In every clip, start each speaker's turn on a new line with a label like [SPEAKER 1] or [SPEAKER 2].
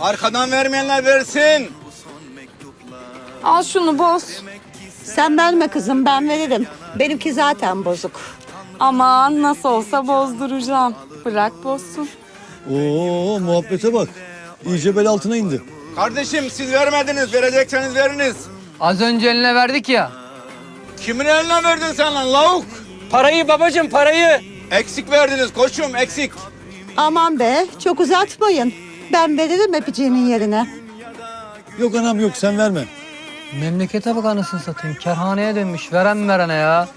[SPEAKER 1] Arkadan vermeyenler versin.
[SPEAKER 2] Al şunu boz.
[SPEAKER 3] Sen verme kızım ben veririm. Benimki zaten bozuk.
[SPEAKER 2] Aman nasıl olsa bozduracağım. Bırak bozsun.
[SPEAKER 4] Oo muhabbete bak. İyice bel altına indi.
[SPEAKER 1] Kardeşim siz vermediniz. Verecekseniz veriniz.
[SPEAKER 5] Az önce eline verdik ya.
[SPEAKER 1] Kimin eline verdin sen lan lavuk?
[SPEAKER 5] Parayı babacığım parayı.
[SPEAKER 1] Eksik verdiniz koçum eksik.
[SPEAKER 3] Aman be çok uzatmayın. Ben veririm öpeceğimin yerine.
[SPEAKER 4] Yok anam yok sen verme.
[SPEAKER 5] Memlekete bak anasını satayım. Kerhaneye dönmüş. Veren verene ya.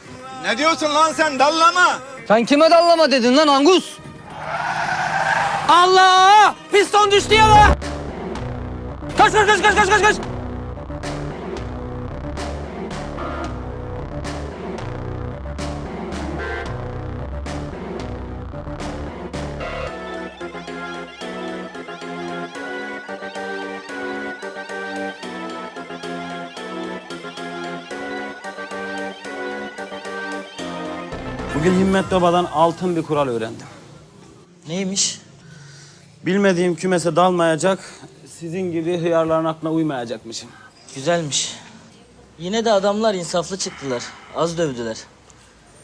[SPEAKER 1] Ne diyorsun lan sen dallama?
[SPEAKER 5] Sen kime dallama dedin lan Angus? Allah! Piston düştü ya lan! Kaç kaç kaç kaç kaç kaç
[SPEAKER 6] Bugün Himmet Baba'dan altın bir kural öğrendim.
[SPEAKER 7] Neymiş?
[SPEAKER 6] Bilmediğim kümese dalmayacak, sizin gibi hıyarların aklına uymayacakmışım.
[SPEAKER 7] Güzelmiş. Yine de adamlar insaflı çıktılar. Az dövdüler.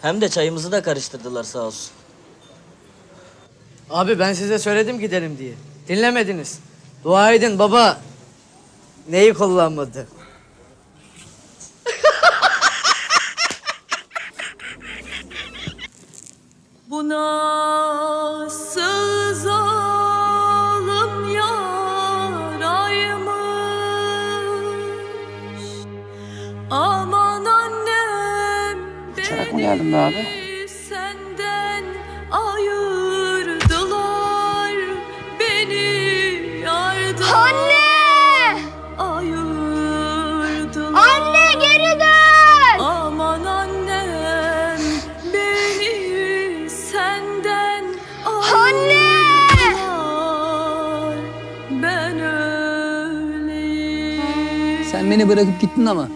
[SPEAKER 7] Hem de çayımızı da karıştırdılar sağ olsun.
[SPEAKER 8] Abi ben size söyledim gidelim diye. Dinlemediniz. Dua edin baba. Neyi kullanmadı?
[SPEAKER 2] Bu nasıl yaraymış. Aman annem beni senden
[SPEAKER 5] Sen beni bırakıp gittin ama.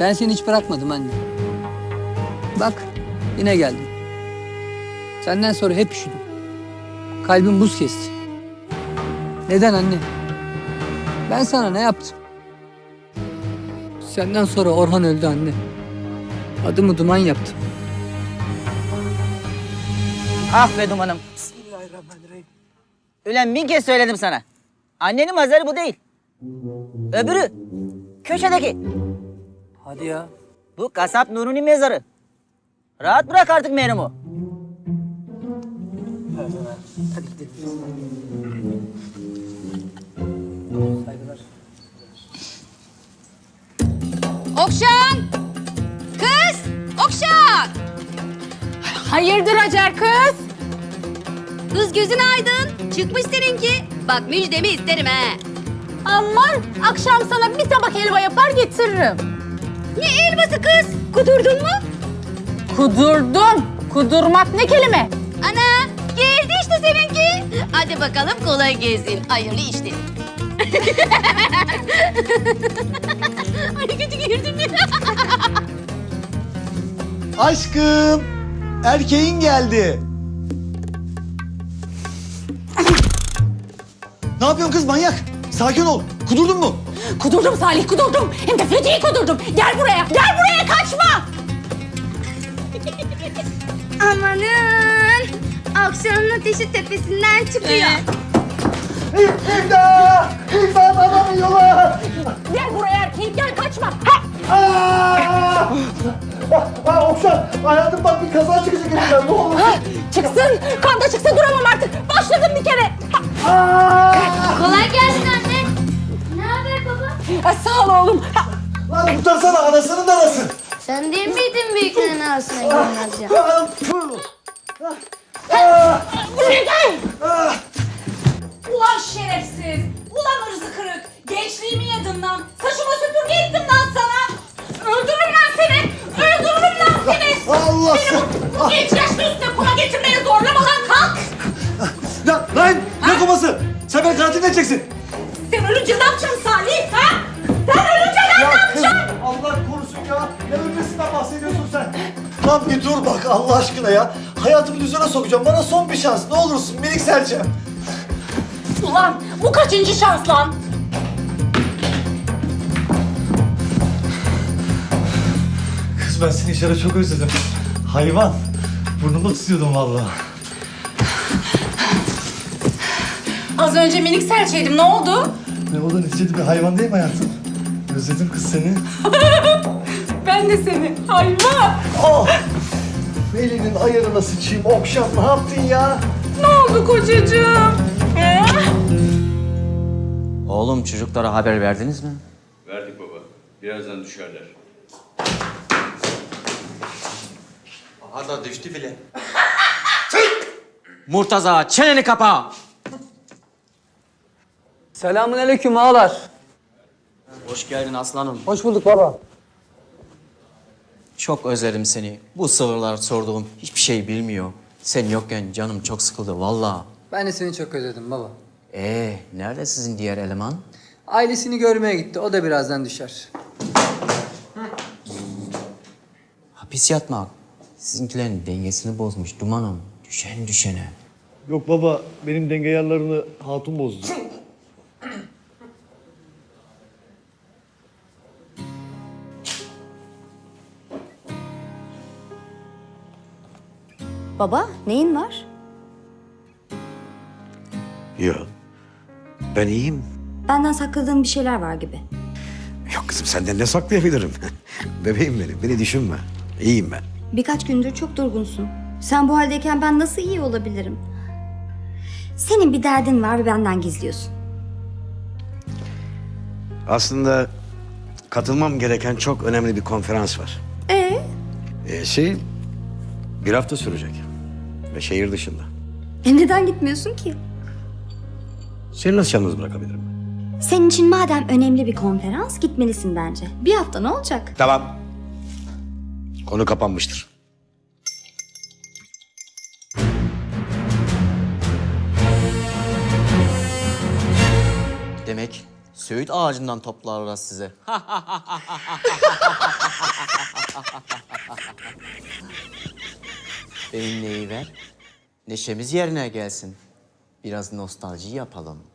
[SPEAKER 5] Ben seni hiç bırakmadım anne. Bak yine geldim. Senden sonra hep üşüdüm. Kalbim buz kesti. Neden anne? Ben sana ne yaptım? Senden sonra Orhan öldü anne. Adımı duman yaptım.
[SPEAKER 9] Ah be dumanım. Bismillahirrahmanirrahim. Ulan bin kez söyledim sana. Annenin mezarı bu değil. Öbürü. Köşedeki.
[SPEAKER 5] Hadi ya.
[SPEAKER 9] Bu kasap Nuri'nin mezarı. Rahat bırak artık merhumu.
[SPEAKER 10] Okşan! Kız! Okşan!
[SPEAKER 2] Hayırdır Hacer kız?
[SPEAKER 10] Kız gözün aydın. Çıkmış seninki. Bak müjdemi isterim he.
[SPEAKER 2] Aman akşam sana bir tabak helva yapar getiririm.
[SPEAKER 10] Ne elması kız? Kudurdun mu?
[SPEAKER 2] Kudurdum. Kudurmak ne kelime?
[SPEAKER 10] Ana geldi işte seninki. Hadi bakalım kolay gelsin. Hayırlı işler. Ay kötü girdim ya.
[SPEAKER 4] Aşkım erkeğin geldi. ne yapıyorsun kız manyak? Sakin ol. Kudurdun mu?
[SPEAKER 2] Kudurdum Salih kudurdum. Hem de feci kudurdum. Gel buraya. Gel buraya kaçma.
[SPEAKER 10] Amanın. Akşamın ateşi tepesinden çıkıyor.
[SPEAKER 4] İmdat! İmdat adamı yola!
[SPEAKER 2] Gel buraya erkeğim gel kaçma. Ha!
[SPEAKER 4] Aa! Aa, Okşan hayatım bak bir kaza çıkacak elimden ne olur.
[SPEAKER 2] Ha! Çıksın. Kan da çıksa duramam artık. Başladım bir kere. Ha!
[SPEAKER 4] Aa!
[SPEAKER 10] Kolay gelsin
[SPEAKER 2] Ha, sağ ol oğlum.
[SPEAKER 4] Lan kurtarsana anasının da anası.
[SPEAKER 10] Sen değil miydin büyüklerin arasına girmez ya?
[SPEAKER 2] Buraya gel.
[SPEAKER 4] Ah!
[SPEAKER 2] Ulan şerefsiz. Ulan ırzı kırık. Gençliğimi yedin lan. Saçıma süpürge ettim lan sana. Öldürürüm lan seni. Öldürürüm lan seni.
[SPEAKER 4] Allah
[SPEAKER 2] Beni bu, bu genç yaşta üstüne kuma getirmeye zorlama lan kalk.
[SPEAKER 4] Ya lan ne koması? Sen beni katil edeceksin.
[SPEAKER 2] Sen ölünce ne yapacaksın Salih ha? Sen ölünce ben ne yapacağım?
[SPEAKER 4] Allah korusun ya. Ne ölmesinden bahsediyorsun sen? Ayvan bir dur bak Allah aşkına ya. Hayatımı düzene sokacağım. Bana son bir şans. Ne olursun minik serçem.
[SPEAKER 2] Ulan bu kaçıncı şans lan?
[SPEAKER 4] Kız ben seni içeri çok özledim. Hayvan. Burnumda tutuyordum vallahi.
[SPEAKER 2] Az önce minik serçeydim ne oldu?
[SPEAKER 4] Ne oldu neticede bir hayvan değil mi hayatım? Özledim kız seni.
[SPEAKER 2] Ben de seni. Hayvan.
[SPEAKER 4] Oh! Elinin ayarına sıçayım. Okşan ne yaptın ya?
[SPEAKER 2] Ne oldu kocacığım? He?
[SPEAKER 9] Oğlum çocuklara haber verdiniz mi?
[SPEAKER 11] Verdik baba. Birazdan düşerler.
[SPEAKER 9] Aha da düştü bile. Murtaza çeneni kapa.
[SPEAKER 5] Selamun aleyküm ağalar.
[SPEAKER 9] Hoş geldin aslanım.
[SPEAKER 5] Hoş bulduk baba.
[SPEAKER 9] Çok özledim seni. Bu sıvırlar sorduğum hiçbir şey bilmiyor. Sen yokken canım çok sıkıldı valla.
[SPEAKER 5] Ben de seni çok özledim baba.
[SPEAKER 9] Ee, nerede sizin diğer eleman?
[SPEAKER 5] Ailesini görmeye gitti. O da birazdan düşer.
[SPEAKER 9] Hapis yatmak. Sizinkilerin dengesini bozmuş dumanım. Düşen düşene.
[SPEAKER 4] Yok baba benim denge ayarlarını hatun bozdu.
[SPEAKER 10] Baba neyin var?
[SPEAKER 12] Yok. Ben iyiyim.
[SPEAKER 10] Benden sakladığın bir şeyler var gibi.
[SPEAKER 12] Yok kızım senden ne saklayabilirim? Bebeğim benim. Beni düşünme. İyiyim ben.
[SPEAKER 10] Birkaç gündür çok durgunsun. Sen bu haldeyken ben nasıl iyi olabilirim? Senin bir derdin var ve benden gizliyorsun.
[SPEAKER 12] Aslında katılmam gereken çok önemli bir konferans var.
[SPEAKER 10] Ee?
[SPEAKER 12] Ee, şey bir hafta sürecek. Ve şehir dışında.
[SPEAKER 10] E neden gitmiyorsun ki?
[SPEAKER 12] Seni nasıl yalnız bırakabilirim?
[SPEAKER 10] Senin için madem önemli bir konferans gitmelisin bence. Bir hafta ne olacak?
[SPEAKER 12] Tamam. Konu kapanmıştır.
[SPEAKER 9] Demek söğüt ağacından toplarlar size. Benim neyi ver? Neşemiz yerine gelsin. Biraz nostalji yapalım.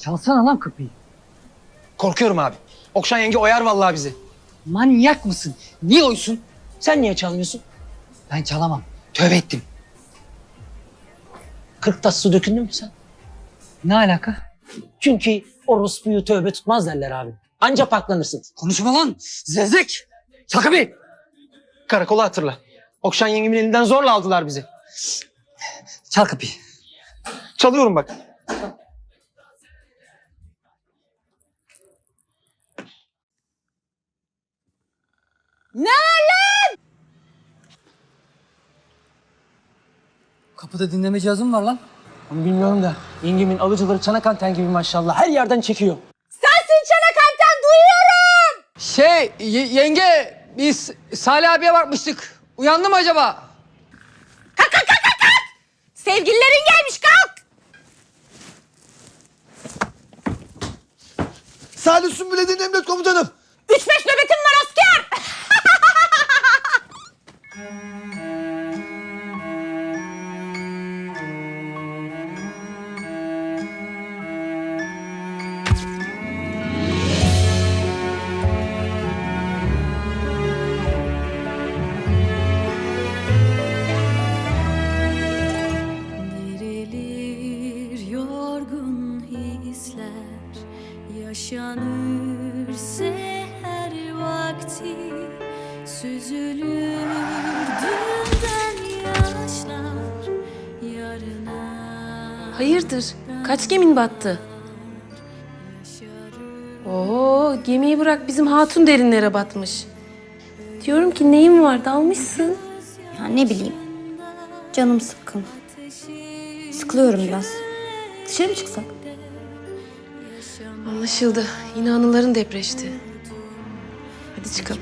[SPEAKER 5] Çalsana lan kapıyı.
[SPEAKER 8] Korkuyorum abi. Okşan yenge oyar vallahi bizi.
[SPEAKER 5] Manyak mısın? Niye oysun?
[SPEAKER 8] Sen niye çalmıyorsun?
[SPEAKER 5] Ben çalamam. Tövbe ettim.
[SPEAKER 8] Kırk tas su dökündün mü sen?
[SPEAKER 5] Ne alaka?
[SPEAKER 8] Çünkü orospuyu tövbe tutmaz derler abi. Anca paklanırsın.
[SPEAKER 5] Konuşma lan. Zezek. Çal kapıyı.
[SPEAKER 8] Karakola hatırla. Okşan yengemin elinden zorla aldılar bizi.
[SPEAKER 5] Çal kapıyı.
[SPEAKER 8] Çalıyorum bak.
[SPEAKER 5] Kapıda dinleme cihazım var lan.
[SPEAKER 8] Onu bilmiyorum da yengemin alıcıları çanak anten gibi maşallah. Her yerden çekiyor.
[SPEAKER 2] Sensin çanak anten duyuyorum.
[SPEAKER 5] Şey ye- yenge biz Salih abiye bakmıştık. Uyandı mı acaba?
[SPEAKER 2] Sevgililerin gelmiş kalk.
[SPEAKER 4] Salih Sümbüle'nin emret komutanım.
[SPEAKER 2] Üç beş
[SPEAKER 13] Hayırdır? Kaç gemin battı? Oo, gemiyi bırak bizim hatun derinlere batmış. Diyorum ki neyin var dalmışsın.
[SPEAKER 10] Ya ne bileyim. Canım sıkkın. Sıkılıyorum biraz. Dışarı mı çıksak?
[SPEAKER 13] Anlaşıldı. Yine anıların depreşti. Hadi çıkalım.